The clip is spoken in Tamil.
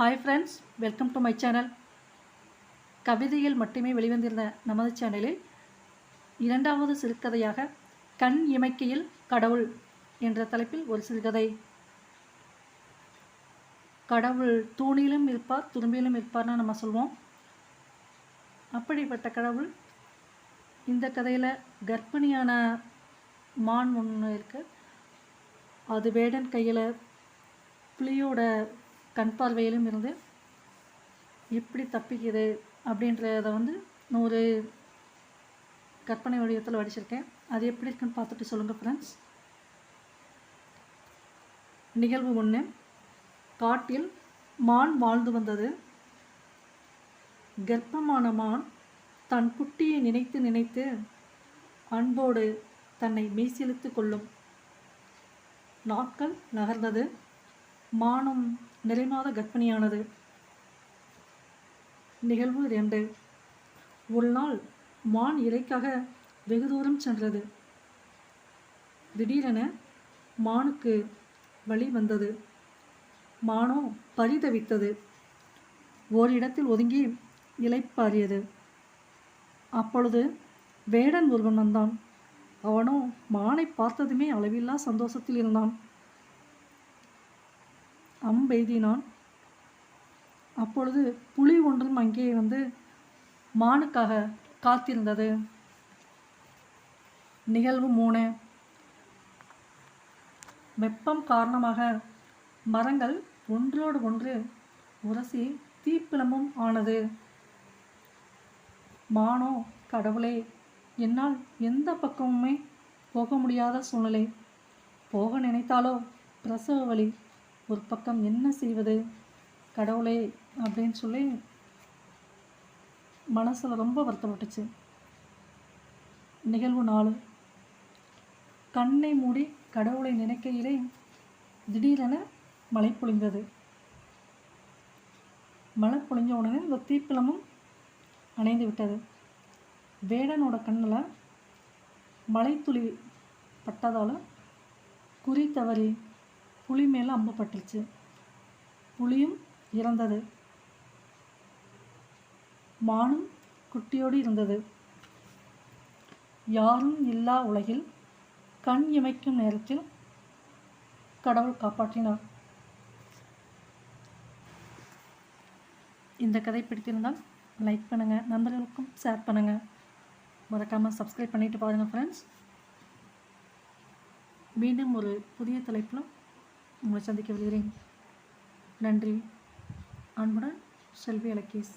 Hi friends welcome to my channel கவிதையில் மட்டுமே வெளிவந்திருந்த நமது சேனலில் இரண்டாவது சிறுகதையாக கண் இமைக்கையில் கடவுள் என்ற தலைப்பில் ஒரு சிறுகதை. கடவுள் தூணிலும் இருப்பார் துரும்பிலும் இருப்பார்னு நம்ம சொல்வோம். அப்படிப்பட்ட கடவுள் இந்த கதையில் கர்ப்பிணியான மான் ஒன்று இருக்குது அது வேடன் கையில் புலியோட கண் பார்வையிலும் இருந்து எப்படி தப்பிக்குது அப்படின்றத வந்து நான் ஒரு கற்பனை வடிவத்தில் வடிச்சிருக்கேன். அது எப்படி இருக்குன்னு பார்த்துட்டு சொல்லுங்கள் ஃப்ரெண்ட்ஸ் நிகழ்வு ஒன்று காட்டில் மான் வாழ்ந்து வந்தது. கர்ப்பமான மான் தன் குட்டியை நினைத்து நினைத்து அன்போடு தன்னை மீசிலித்து கொள்ளும் நாட்கள் நகர்ந்தது. மானும் நிறைமாத கர்ப்பிணியானது. நிகழ்வு ரெண்டு ஒரு நாள் மான் இறைக்காக வெகு தூரம் சென்றது. திடீரென மானுக்கு வழி வந்தது. மானோ பரிதவித்தது. ஓரிடத்தில் ஒதுங்கி இலைப்பாரியது அப்பொழுது வேடன் ஒருவன் வந்தான். அவனோ மானை பார்த்ததுமே அளவில்லா சந்தோஷத்தில் இருந்தான். அம்பெய்தினான் அப்பொழுது புலி ஒன்றும் அங்கே வந்து மானுக்காக காத்திருந்தது. நிகழ்வு மூணு. வெப்பம் காரணமாக மரங்கள் ஒன்றோடு ஒன்று உரசி தீப்பிளமும் ஆனது. மானோ கடவுளே என்னால் எந்த பக்கமுமே போக முடியாத சூழ்நிலை. போக நினைத்தாலோ பிரசவ வழி. ஒரு பக்கம் என்ன செய்வது? கடவுளே அப்படின்னு சொல்லி மனசில் ரொம்ப வருத்தப்பட்டுச்சு. நிகழ்வு நாலு. கண்ணை மூடி கடவுளை நினைக்கையிலே திடீரென மழை பொழிந்தது. மழை பொழிஞ்ச உடனே இந்த தீப்பிளமும் அணைந்து விட்டது. வேடனோட கண்ணில் மலைத்துளி பட்டதால் குறி தவறி புலி மேலே அம்பு புளியும் புலியும் இறந்தது. மானும் குட்டியோடு இருந்தது. யாரும் இல்லா உலகில் கண் இமைக்கும் நேரத்தில் கடவுள் காப்பாற்றினார். இந்த கதை பிடித்திருந்தால் லைக் பண்ணுங்கள் நண்பர்களுக்கும் ஷேர் பண்ணுங்கள் மறக்காமல் சப்ஸ்கிரைப் பண்ணிவிட்டு பாருங்கள் ஃப்ரெண்ட்ஸ் மீண்டும் ஒரு புதிய தலைப்பிலும் உங்களை சந்திக்க வருகிறேன் நன்றி. அன்புடன் செல்வி அலக்கேஸ்